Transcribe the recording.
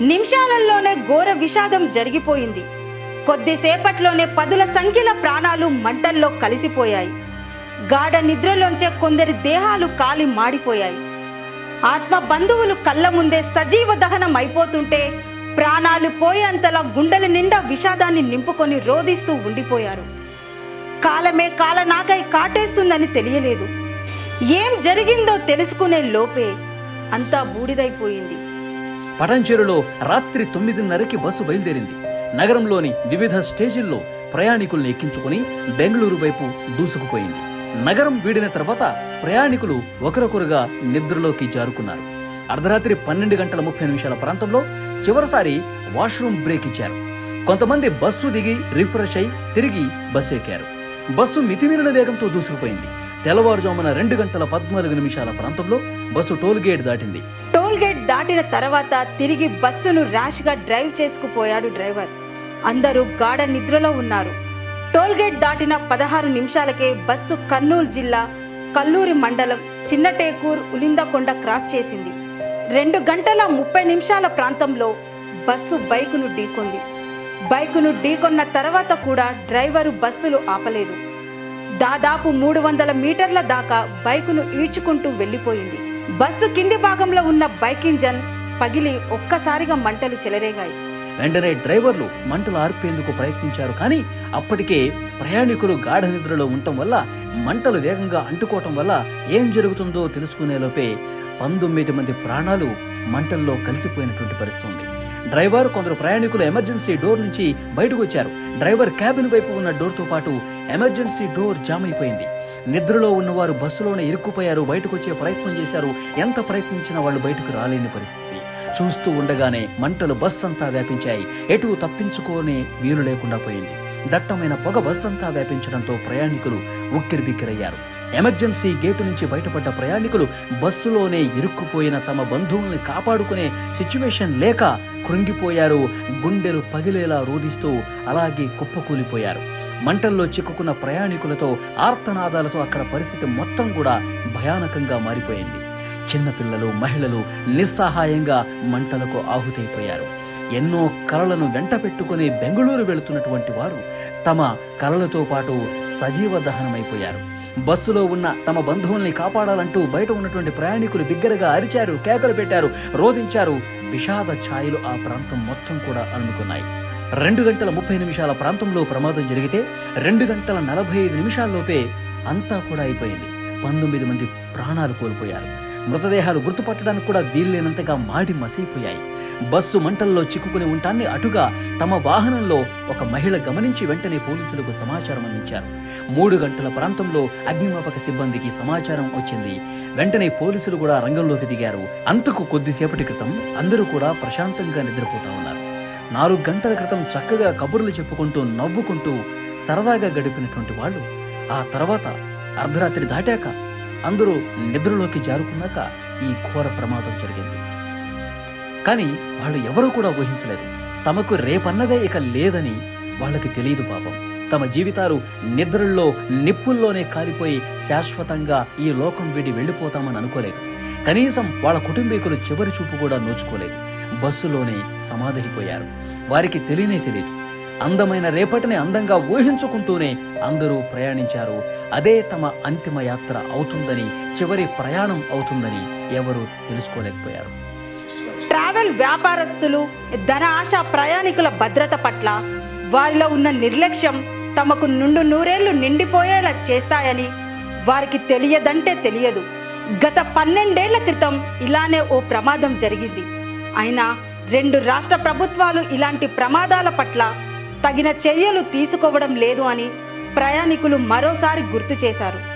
నిమిషాలలోనే ఘోర విషాదం జరిగిపోయింది. కొద్దిసేపట్లోనే పదుల సంఖ్యల ప్రాణాలు మంటల్లో కలిసిపోయాయి. గాఢ నిద్రలోంచే కొందరి దేహాలు కాలి మాడిపోయాయి. ఆత్మ బంధువులు కళ్ళ ముందే సజీవ దహనం అయిపోతుంటే ప్రాణాలు పోయేంతలా గుండెల నిండా విషాదాన్ని నింపుకొని రోధిస్తూ ఉండిపోయారు. కాలమే కాలనాకై కాటేస్తుందని తెలియలేదు. ఏం జరిగిందో తెలుసుకునే లోపే అంతా బూడిదైపోయింది. పటాన్చేరులో రాత్రి తొమ్మిదిన్నరకి బస్సు బయలుదేరింది. నగరంలోని వివిధ స్టేజీల్లో ప్రయాణికుల్ని ఎక్కించుకుని బెంగళూరు వైపు దూసుకుపోయింది. నగరం వీడిన తర్వాత ప్రయాణికులు ఒకరొకరుగా నిద్రలోకి జారుకున్నారు. అర్ధరాత్రి పన్నెండు గంటల ముప్పై నిమిషాల ప్రాంతంలో చివరిసారి వాష్రూమ్ బ్రేక్ ఇచ్చారు. కొంతమంది బస్సు దిగి రిఫ్రెష్ అయి తిరిగి బస్సు ఎక్కారు. బస్సు మితిమీరిన వేగంతో దూసుకుపోయింది. తెల్లవారుజామున రెండు గంటల పద్నాలుగు నిమిషాల ప్రాంతంలో బస్సు టోల్ గేట్ దాటింది. దాటిన తర్వాత తిరిగి బస్సును ర్యాష్గా డ్రైవ్ చేసుకుపోయాడు డ్రైవర్. అందరూ గాఢ నిద్రలో ఉన్నారు. టోల్గేట్ దాటిన పదహారు నిమిషాలకే బస్సు కర్నూలు జిల్లా కల్లూరి మండలం చిన్నటేకూర్ ఉలిందకొండ క్రాస్ చేసింది. రెండు గంటల ముప్పై నిమిషాల ప్రాంతంలో బస్సు బైకును ఢీకొంది. బైకును ఢీకొన్న తర్వాత కూడా డ్రైవరు బస్సులు ఆపలేదు. దాదాపు మూడు వందల మీటర్ల దాకా బైకును ఈడ్చుకుంటూ వెళ్ళిపోయింది. బస్సు కింది భాగంలో ఉన్న బైక్ ఇంజన్ పగిలి ఒక్కసారిగా మంటలు చెలరేగాయి. వెంటనే డ్రైవర్లు మంటలు ఆర్పేందుకు ప్రయత్నించారు కానీ అప్పటికే ప్రయాణికులు గాఢ నిద్రలో ఉండటం వల్ల మంటలు వేగంగా అంటుకోవటం వల్ల ఏం జరుగుతుందో తెలుసుకునేలోపే పంతొమ్మిది మంది ప్రాణాలు మంటల్లో కలిసిపోయినటువంటి పరిస్థితుంది. డ్రైవర్ కొందరు ప్రయాణికులు ఎమర్జెన్సీ డోర్ నుంచి బయటకు వచ్చారు. డ్రైవర్ క్యాబిన్ వైపు ఉన్న డోర్తో పాటు ఎమర్జెన్సీ డోర్ జామ్ అయిపోయింది. నిద్రలో ఉన్నవారు బస్సులోనే ఇరుక్కుపోయారు బయటకు వచ్చే ప్రయత్నం చేశారు. ఎంత ప్రయత్నించినా వాళ్ళు బయటకు రాలేని పరిస్థితి. చూస్తూ ఉండగానే మంటలు బస్ అంతా వ్యాపించాయి. ఎటు తప్పించుకోనే వీలు లేకుండా పోయింది. దట్టమైన పొగ బస్ అంతా వ్యాపించడంతో ప్రయాణికులు ఉక్కిరిబిక్కిరయ్యారు. ఎమర్జెన్సీ గేటు నుంచి బయటపడ్డ ప్రయాణికులు బస్సులోనే ఇరుక్కుపోయిన తమ బంధువుల్ని కాపాడుకునే సిచ్యువేషన్ లేక కృంగిపోయారు. గుండెలు పగిలేలా రోధిస్తూ అలాగే కుప్పకూలిపోయారు. మంటల్లో చిక్కుకున్న ప్రయాణికులతో ఆర్తనాదాలతో అక్కడ పరిస్థితి మొత్తం కూడా భయానకంగా మారిపోయింది. చిన్నపిల్లలు మహిళలు నిస్సహాయంగా మంటలకు ఆహుతైపోయారు. ఎన్నో కలలను వెంట పెట్టుకుని బెంగళూరు వెళుతున్నటువంటి వారు తమ కలలతో పాటు సజీవ దహనమైపోయారు. బస్సులో ఉన్న తమ బంధువుల్ని కాపాడాలంటూ బయట ఉన్నటువంటి ప్రయాణికులు బిగ్గరగా అరిచారు కేకలు పెట్టారు రోధించారు. విషాద ఛాయలు ఆ ప్రాంతం మొత్తం కూడా అలుముకున్నాయి. రెండు గంటల ముప్పై నిమిషాల ప్రాంతంలో ప్రమాదం జరిగితే రెండు గంటల నలభై ఐదు నిమిషాల్లోపే అంతా కూడా అయిపోయింది. పంతొమ్మిది మంది ప్రాణాలు కోల్పోయారు. మృతదేహాలు గుర్తుపట్టడానికి కూడా వీల్లేనంతగా మాడి మసైపోయాయి. బస్సు మంటల్లో చిక్కుకుని ఉంటాన్ని అటుగా తమ వాహనంలో ఒక మహిళ గమనించి వెంటనే పోలీసులకు సమాచారం అందించారు. మూడు గంటల ప్రాంతంలో అగ్నిమాపక సిబ్బందికి సమాచారం వచ్చింది. వెంటనే పోలీసులు కూడా రంగంలోకి దిగారు. అంతకు కొద్దిసేపటి క్రితం అందరూ కూడా ప్రశాంతంగా నిద్రపోతా ఉన్నారు. నాలుగు గంటల క్రితం చక్కగా కబుర్లు చెప్పుకుంటూ నవ్వుకుంటూ సరదాగా గడిపినటువంటి వాళ్ళు ఆ తర్వాత అర్ధరాత్రి దాటాక అందరూ నిద్రలోకి జారుకున్నాక ఈ ఘోర ప్రమాదం జరిగింది. కానీ వాళ్ళు ఎవరూ కూడా ఊహించలేదు. తమకు రేపన్నదే ఇక లేదని వాళ్ళకి తెలియదు పాపం. తమ జీవితాలు నిద్రల్లో నిప్పుల్లోనే కాలిపోయి శాశ్వతంగా ఈ లోకం వీడి వెళ్ళిపోతామని అనుకోలేదు. కనీసం వాళ్ళ కుటుంబీకులు చివరి చూపు కూడా నోచుకోలేదు. బస్సులోనే సమాధైపోయారు. వారికి తెలియనే తెలియదు. అందమైన రేపటిని అందంగా ఊహించుకుంటూనే అందరూ ప్రయాణించారు. అదే తమ అంతిమ యాత్ర అవుతుందని చివరి ప్రయాణం అవుతుందని ఎవరూ తెలుసుకోలేకపోయారు. ట్రావెల్ వ్యాపారస్తులు ధన ఆశ ప్రయాణికుల భద్రత పట్ల వారిలో ఉన్న నిర్లక్ష్యం తమకు నుండు నూరేళ్ళు నిండిపోయేలా చేస్తాయని వారికి తెలియదంటే తెలియదు. గత పన్నెండేళ్ళ క్రితం ఇలానే ఓ ప్రమాదం జరిగింది. అయినా రెండు రాష్ట్ర ప్రభుత్వాలు ఇలాంటి ప్రమాదాల పట్ల తగిన చర్యలు తీసుకోవడం లేదు అని ప్రయాణికులు మరోసారి గుర్తు చేశారు.